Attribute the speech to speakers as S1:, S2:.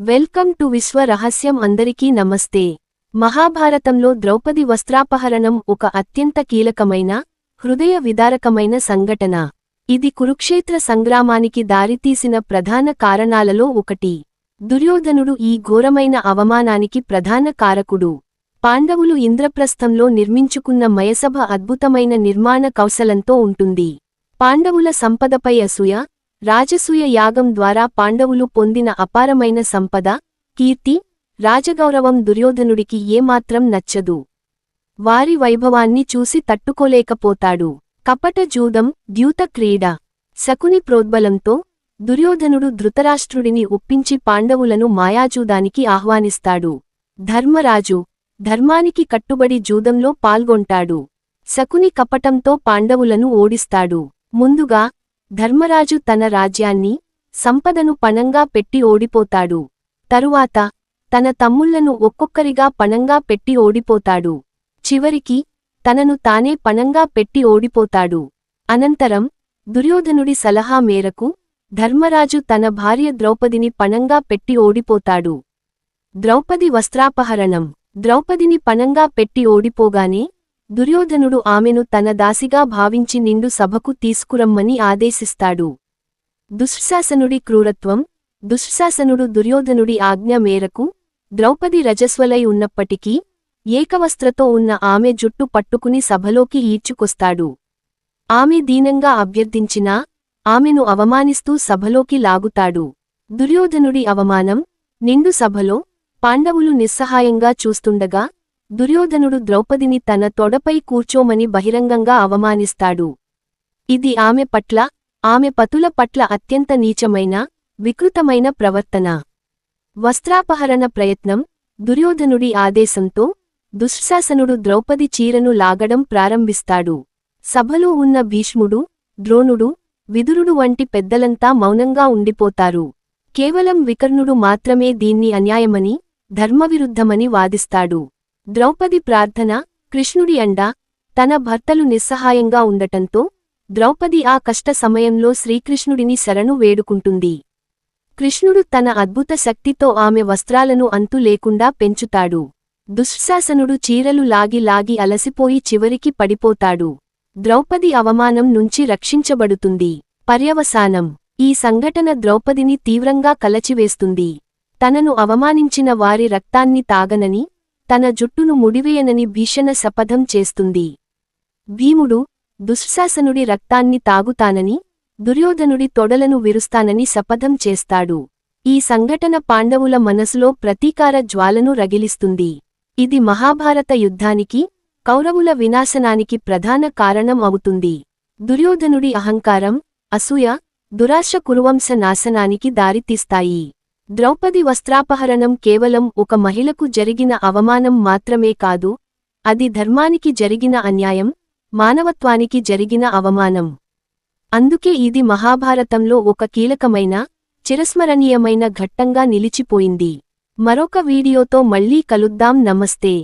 S1: Welcome to విశ్వ రహస్యం అందరికీ నమస్తే. మహాభారతంలో ద్రౌపది వస్త్రాపహరణం ఒక అత్యంత కీలకమైన హృదయ విదారకమైన సంఘటన. ఇది కురుక్షేత్ర సంగ్రామానికి దారితీసిన ప్రధాన కారణాలలో ఒకటి. దుర్యోధనుడు ఈ ఘోరమైన అవమానానికి ప్రధాన కారకుడు. పాండవులు ఇంద్రప్రస్థంలో నిర్మించుకున్న మయసభ అద్భుతమైన నిర్మాణ కౌశలంతో ఉంటుంది. పాండవుల సంపదపై అసూయ రాజసూయ యాగం ద్వారా పాండవులు పొందిన అపారమైన సంపద కీర్తి రాజగౌరవం దుర్యోధనుడికి ఏమాత్రం నచ్చదు. వారి వైభవాన్ని చూసి తట్టుకోలేకపోతాడు. కపట జూదం ద్యూత క్రీడ. శకుని ప్రోద్బలంతో దుర్యోధనుడు ధృతరాష్ట్రుడిని ఒప్పించి పాండవులను మాయాజూదానికి ఆహ్వానిస్తాడు. ధర్మరాజు ధర్మానికి కట్టుబడి జూదంలో పాల్గొంటాడు. శకుని కపటంతో పాండవులను ఓడిస్తాడు. ముందుగా ధర్మరాజు తన రాజ్యాన్ని సంపదను పణంగా పెట్టి ఓడిపోతాడు. తరువాత తన తమ్ముళ్ళను ఒక్కొక్కరిగా పణంగా పెట్టి ఓడిపోతాడు. చివరికి తనను తానే పణంగా పెట్టి ఓడిపోతాడు. అనంతరం దుర్యోధనుడి సలహా మేరకు ధర్మరాజు తన భార్య ద్రౌపదిని పణంగా పెట్టి ఓడిపోతాడు. ద్రౌపది వస్త్రాపహరణం. ద్రౌపదిని పణంగా పెట్టి ఓడిపోగానే దుర్యోధనుడు ఆమెను తన దాసిగా భావించి నిండు సభకు తీసుకురమ్మని ఆదేశిస్తాడు. దుశ్శాసనుడి క్రూరత్వం దుశ్శాసనుడు దుర్యోధనుడి ఆజ్ఞ మేరకు ద్రౌపది రజస్వలై ఉన్నప్పటికీ ఏకవస్త్రతో ఉన్న ఆమె జుట్టు పట్టుకుని సభలోకి ఈడ్చుకొస్తాడు. ఆమె దీనంగా అభ్యర్థించినా ఆమెను అవమానిస్తూ సభలోకి లాగుతాడు. దుర్యోధనుడి అవమానం నిండు సభలో పాండవులు నిస్సహాయంగా చూస్తుండగా దుర్యోధనుడు ద్రౌపదిని తన తొడపై కూర్చోమని బహిరంగంగా అవమానిస్తాడు. ఇది ఆమె పట్ల ఆమె పతుల పట్ల అత్యంత నీచమైన వికృతమైన ప్రవర్తన. వస్త్రాపహరణ ప్రయత్నం దుర్యోధనుడి ఆదేశంతో దుశ్శాసనుడు ద్రౌపది చీరను లాగడం ప్రారంభిస్తాడు. సభలో ఉన్న భీష్ముడు ద్రోణుడు విదురుడు వంటి పెద్దలంతా మౌనంగా ఉండిపోతారు. కేవలం వికర్ణుడు మాత్రమే దీన్ని అన్యాయమని ధర్మవిరుద్ధమని వాదిస్తాడు. ద్రౌపది ప్రార్థన కృష్ణుడి అండ తన భర్తలు నిస్సహాయంగా ఉండటంతో ద్రౌపది ఆ కష్ట సమయంలో శ్రీకృష్ణుడిని శరణు వేడుకుంటుంది. కృష్ణుడు తన అద్భుత శక్తితో ఆమె వస్త్రాలను అంతు లేకుండా పెంచుతాడు. దుశ్శాసనుడు చీరలు లాగి లాగి అలసిపోయి చివరికి పడిపోతాడు. ద్రౌపది అవమానం నుంచి రక్షించబడుతుంది. పర్యవసానం. ఈ సంఘటన ద్రౌపదిని తీవ్రంగా కలచివేస్తుంది. తనను అవమానించిన వారి రక్తాన్ని తాగనని తన జుట్టును ముడివేయనని భీషణ శపథం చేస్తుంది. భీముడు దుశ్శాసనుడి రక్తాన్ని తాగుతానని దుర్యోధనుడి తొడలను విరుస్తానని శపథం చేస్తాడు. ఈ సంఘటన పాండవుల మనసులో ప్రతీకార జ్వాలను రగిలిస్తుంది. ఇది మహాభారత యుద్ధానికి కౌరవుల వినాశనానికి ప్రధాన కారణం అవుతుంది. దుర్యోధనుడి అహంకారం అసూయ దురాశ కురువంశ నాశనానికి దారితీస్తాయి. ద్రౌపది వస్త్రాపహరణం కేవలం ఒక మహిళకు జరిగిన అవమానం మాత్రమే కాదు అది ధర్మానికి జరిగిన అన్యాయం మానవత్వానికి జరిగిన అవమానం. అందుకే ఇది మహాభారతంలో ఒక కీలకమైన చిరస్మరణీయమైన ఘట్టంగా నిలిచిపోయింది. మరొక వీడియోతో మళ్ళీ కలుద్దాం నమస్తే.